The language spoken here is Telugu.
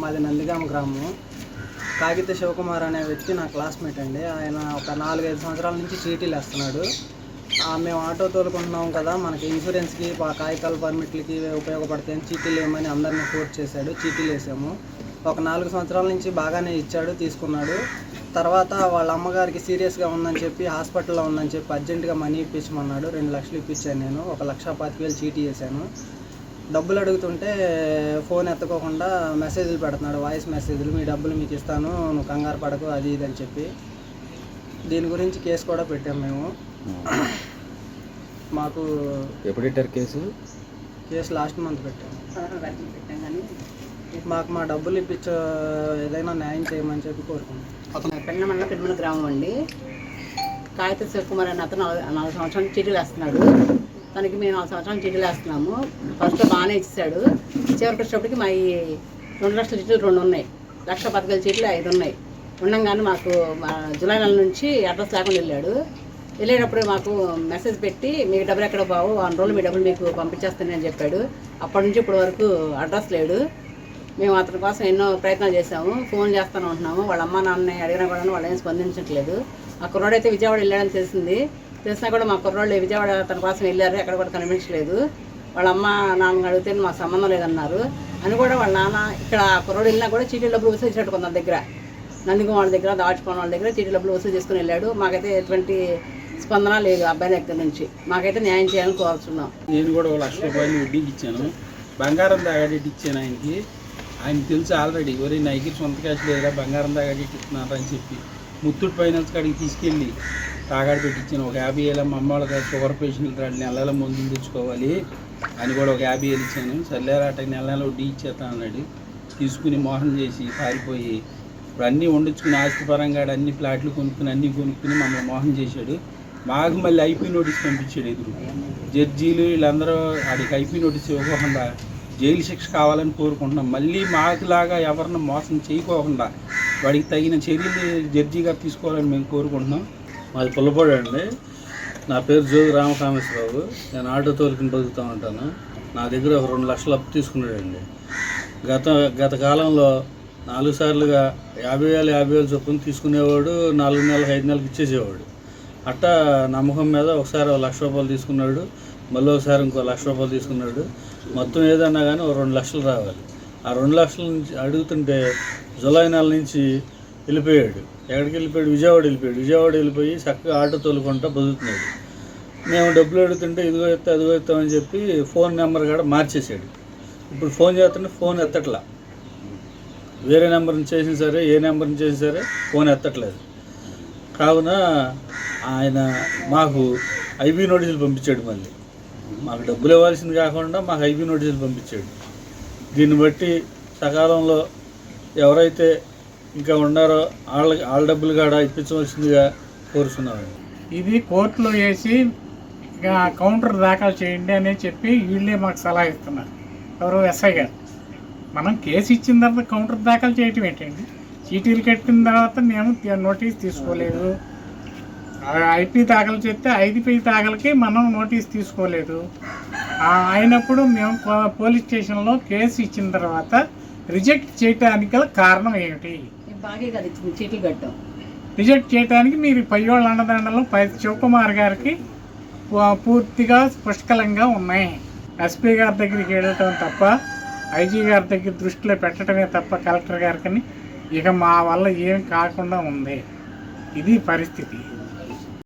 మాది నందిగామ గ్రామం. కాగిత శివకుమార్ అనే వ్యక్తి నా క్లాస్మేట్ అండి. ఆయన ఒక నాలుగైదు సంవత్సరాల నుంచి చీటీలు వేస్తున్నాడు మేము ఆటో తోలుకుంటున్నాం కదా మనకి ఇన్సూరెన్స్కి ఆ కాగితాల పర్మిట్లకి ఉపయోగపడతాయని చీటీలు వేయమని అందరినీ ఫోర్స్ చేశాడు. చీటీలు వేసాము ఒక నాలుగు సంవత్సరాల నుంచి బాగానే ఇచ్చాడు తీసుకున్నాడు. తర్వాత వాళ్ళ అమ్మగారికి సీరియస్గా ఉందని చెప్పి హాస్పిటల్లో ఉందని చెప్పి అర్జెంటుగా మనీ ఇప్పించమన్నాడు. రెండు లక్షలు ఇప్పించాను నేను. ఒక లక్ష పాతిక వేలు చీటీ వేసాను డబ్బులు అడుగుతుంటే ఫోన్ ఎత్తుకోకుండా మెసేజ్లు పెడుతున్నాడు వాయిస్ మెసేజ్లు మీ డబ్బులు మీకు ఇస్తాను నువ్వు కంగారు పడకు అది ఇది అని చెప్పి. దీని గురించి కేసు కూడా పెట్టాము మేము. మాకు ఎప్పుడు పెట్టారు కేసు? కేసు లాస్ట్ మంత్ పెట్టాము మాకు మా డబ్బులు ఇప్పించ ఏదైనా న్యాయం చేయమని చెప్పి కోరుకుంటున్నాం పెన్నమల్ల పెన్నమల గ్రామం అండి. కాగిత శివకుమార్ అనే అతను నాలుగు నాలుగు సంవత్సరాలు చీటీలు వేస్తున్నాడు. తనకి మేము ఆ సంవత్సరానికి చిట్లు వేస్తున్నాము. ఫస్ట్ బాగానే ఇచ్చాడు చివరికి వచ్చేటప్పటికి మా ఈ రెండు లక్షల చీట్లు రెండు ఉన్నాయి. లక్ష పథకాల చీట్లు ఐదు ఉన్నాయి. ఉండంగానే మాకు మా జూలై నెల నుంచి అడ్రస్ లేకుండా వెళ్ళాడు. వెళ్ళేటప్పుడు మాకు మెసేజ్ పెట్టి మీకు డబ్బులు ఎక్కడ బావు వారం రోజులు మీ డబ్బులు మీకు పంపించేస్తానని చెప్పాడు. అప్పటి నుంచి ఇప్పటి వరకు అడ్రస్ లేడు. మేము అతని కోసం ఎన్నో ప్రయత్నాలు చేసాము ఫోన్ చేస్తాను ఉంటున్నాము వాళ్ళ అమ్మ నాన్నని అడిగినా కూడా వాళ్ళు ఏం స్పందించట్లేదు. ఆ కుర్రాడైతే విజయవాడ వెళ్ళాడని తెలిసింది. తెలిసినా కూడా మా కుర్రోళ్ళు విజయవాడ తన కోసం వెళ్ళారు ఎక్కడ కూడా కనిపించలేదు. వాళ్ళ అమ్మ నాన్న అడిగితే మాకు సంబంధం లేదన్నారు. అని కూడా వాళ్ళ నాన్న ఇక్కడ ఆ వెళ్ళినా కూడా చీటీ డబ్బులు వసూలు చేసినట్టు కొంత దగ్గర. నందిగం వాళ్ళ దగ్గర దాచుకోవడం వాళ్ళ దగ్గర చీటీ డబ్బులు వసూలు చేసుకుని వెళ్ళాడు. మాకైతే ఎటువంటి స్పందన లేదు అబ్బాయి దగ్గర నుంచి. మాకైతే న్యాయం చేయాలని కోరుతున్నాం నేను కూడా ఒక లక్ష రూపాయలు వడ్డీకి ఇచ్చాను. బంగారం తాగాడేటి ఇచ్చాను ఆయనకి. ఆయన తెలుసు ఆల్రెడీ ఒరే నైకి సొంత క్యాష్ లేదురా బంగారం తాగాడేటి ఇస్తున్నారా? అని చెప్పి. ముత్తూట్ ఫైనాన్స్ కాడికి తీసుకెళ్ళి తాగాడు పెట్టించిన. ఒక యాభై వేల మా అమ్మ వాళ్ళ షుగర్ పేషెంట్లు రాడు నెల నెల మందులు తెచ్చుకోవాలి అని కూడా ఒక యాభై వేలు ఇచ్చాను. సర్లేరాట నెల నెల వడ్డీ ఇచ్చేస్తా అన్నాడు. తీసుకుని మోహన్ చేసి పారిపోయి ఇప్పుడు అన్నీ వండించుకుని ఆస్తి పరంగా అన్ని ప్లాట్లు కొనుక్కుని అన్నీ కొనుక్కుని మమ్మల్ని మోహం చేశాడు. మాకు మళ్ళీ ఐపీ నోటీస్ పంపించాడు ఎదురు. జడ్జీలు వీళ్ళందరూ ఆడికి ఐపీ నోటీస్ ఇవ్వకుండా జైలు శిక్ష కావాలని కోరుకుంటున్నాం. మళ్ళీ మాకులాగా ఎవరిని మోసం చేయకోకుండా వాడికి తగిన చర్యలు జడ్జిగా తీసుకోవాలని మేము కోరుకుంటున్నాం. మాది పుల్లపాడు అండి. నా పేరు జోగి రామకామేశ్వరరావు. నేను ఆటో తోలికిని బతుకుతూ ఉంటాను. నా దగ్గర ఒక రెండు లక్షలు అప్పు తీసుకున్నాడండి. గత గత కాలంలో నాలుగు సార్లుగా యాభై వేలు యాభై వేలు చొప్పున తీసుకునేవాడు నాలుగు నెలలకు ఐదు నెలలకు ఇచ్చేసేవాడు. అట్టా నమ్మకం మీద ఒకసారి ఒక లక్ష రూపాయలు తీసుకున్నాడు. మళ్ళీ ఒకసారి ఇంకో లక్ష రూపాయలు తీసుకున్నాడు. మొత్తం ఏదన్నా కానీ ఒక రెండు లక్షలు రావాలి. ఆ రెండు లక్షల నుంచి అడుగుతుంటే జూలై నెల నుంచి వెళ్ళిపోయాడు. ఎక్కడికి వెళ్ళిపోయాడు? విజయవాడ వెళ్ళిపోయాడు. విజయవాడ వెళ్ళిపోయి చక్కగా ఆటో తోలుకుంటా బతుకుతున్నాడు. మేము డబ్బులు అడుగుతుంటే ఇదిగో ఎత్తా అదిగో ఎత్తామని చెప్పి ఫోన్ నెంబర్ కూడా మార్చేసాడు ఇప్పుడు ఫోన్ చేస్తుంటే ఫోన్ ఎత్తట్లా. వేరే నెంబర్ నుంచి చేసిన సరే ఏ నెంబర్ నుంచి చేసిన సరే ఫోన్ ఎత్తట్లేదు. కావున ఆయన మాకు ఐబీ నోటీసులు పంపించాడు మళ్ళీ. మాకు డబ్బులు ఇవ్వాల్సింది కాకుండా మాకు ఐబీ నోటీసులు పంపించాడు. దీన్ని బట్టి సకాలంలో ఎవరైతే ఇంకా ఉన్నారో వాళ్ళ వాళ్ళ డబ్బులు కూడా ఇప్పించవలసిందిగా కోరుతున్నాను ఇది కోర్టులో వేసి ఇంకా కౌంటర్ దాఖలు చేయండి అని చెప్పి వీళ్ళే మాకు సలహా ఇస్తున్నారు. ఎవరు ఎస్ఐ గారు. మనం కేసు ఇచ్చిన తర్వాత కౌంటర్ దాఖలు చేయటం ఏంటండి? చీటీలు కట్టిన తర్వాత మేము నోటీస్ తీసుకోలేదు. ఐపీ దాఖలు చేస్తే ఐపీ దాఖలకి మనం నోటీస్ తీసుకోలేదు. అయినప్పుడు మేము పోలీస్ స్టేషన్లో కేసు ఇచ్చిన తర్వాత రిజెక్ట్ చేయడానికి గల కారణం ఏమిటి? రిజెక్ట్ చేయడానికి మీరు పయ్యోళ్ళ అండదండలో పై శివకుమార్ గారికి పూర్తిగా పుష్కలంగా ఉన్నాయి. ఎస్పీ గారి దగ్గరికి వెళ్ళటం తప్ప ఐజీ గారి దగ్గర దృష్టిలో పెట్టడమే తప్ప కలెక్టర్ గారికి ఇక మా వల్ల ఏం కాకుండా ఉంది. ఇది పరిస్థితి.